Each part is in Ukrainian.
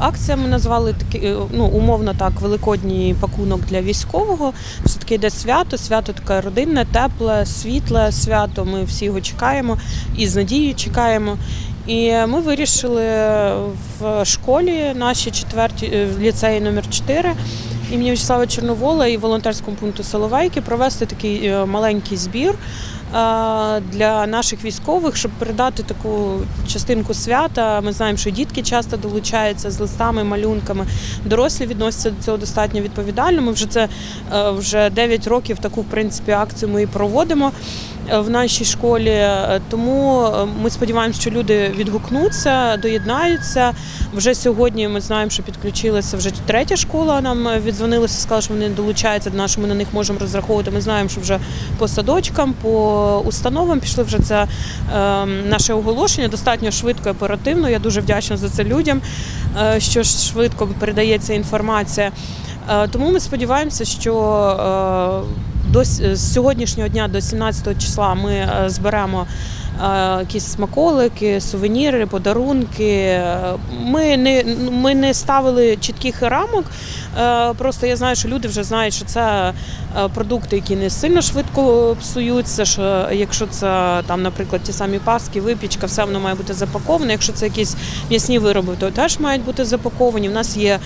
акція ми назвали таки, е, ну умовно так, великодній пакунок для військового. Все таки йде свято, свято таке родинне, тепле, світле свято. Ми всі його чекаємо і з надією чекаємо. І ми вирішили в школі нашій четвертій е, в ліцеї номер 4 імені Вячеслава Чорновола і волонтерському пункту Соловейки провести такий е, маленький збір е, для наших військових, щоб передати таку частинку свята. Ми знаємо, що дітки часто долучаються з листами, малюнками. Дорослі відносяться до цього достатньо відповідально. Ми вже це е, вже 9 років таку в принципі акцію ми і проводимо в нашій школі. Е, Тому е, ми сподіваємося, що люди відгукнуться, доєднаються. Вже сьогодні ми знаємо, що підключилася вже третя школа. Нам е, віддзвонилися, сказали, що вони долучаються до нас, ми на них можемо розраховувати. Ми знаємо, що вже по садочкам, по установам пішли вже це е, наше оголошення достатньо швидко і оперативно. Я дуже вдячна за це людям, е, що швидко передається інформація. Е, Тому ми сподіваємося, що е, до з сьогоднішнього дня до 17 числа ми е, зберемо е, якісь смаколики, сувеніри, подарунки. Ми не, ми не ставили чітких рамок. е, Просто я знаю, що люди вже знають, що це е, продукти, які не сильно швидко псуються. Що якщо це там, наприклад, ті самі паски, випічка, все воно має бути запаковане. Якщо це якісь м'ясні вироби, то теж мають бути запаковані. У нас є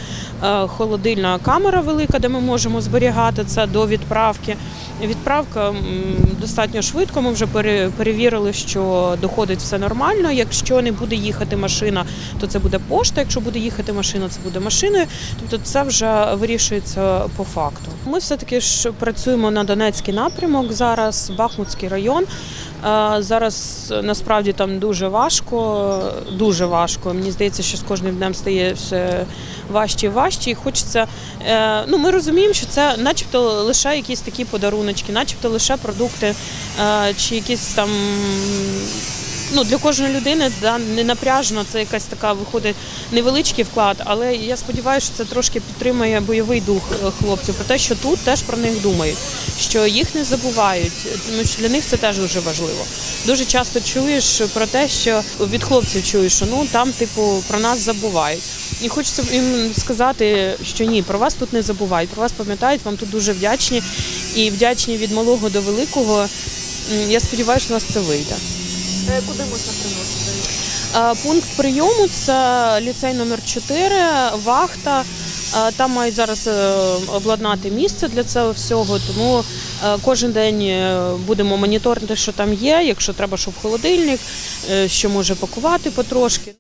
е, холодильна камера велика, де ми можемо зберігати це до відправки. Відправка достатньо швидко. Ми вже пере- перевірили, що доходить все нормально. Якщо не буде їхати машина, то це буде пошта. Якщо буде їхати машина, це буде машиною. Тобто це вже вирішується по факту. Ми все таки ж працюємо на Донецький напрямок зараз, Бахмутський район. Зараз насправді там дуже важко, дуже важко. Мені здається, що з кожним днем стає все важче і важче. І хочеться. е, Ну, ми розуміємо, що це начебто лише якісь такі подаруночки, начебто лише продукти е, чи якісь там. Ну, для кожної людини да, не напряжно, це якась така виходить невеличкий вклад, але я сподіваюся, що це трошки підтримує бойовий дух е, хлопців про те, що тут теж про них думають, що їх не забувають, тому що для них це теж дуже важливо. Дуже часто чуєш про те, що від хлопців чуєш, що ну там, типу, про нас забувають. І хочеться їм сказати, що ні, про вас тут не забувають, про вас пам'ятають, вам тут дуже вдячні і вдячні від малого до великого. Я сподіваюся, що у нас це вийде. Е, Куди можна приносити? Е, Пункт прийому це ліцей номер 4 вахта. Е, Там мають зараз обладнати місце для цього всього, тому кожен день будемо моніторити, що там є, якщо треба, щоб холодильник, е, що може пакувати потрошки.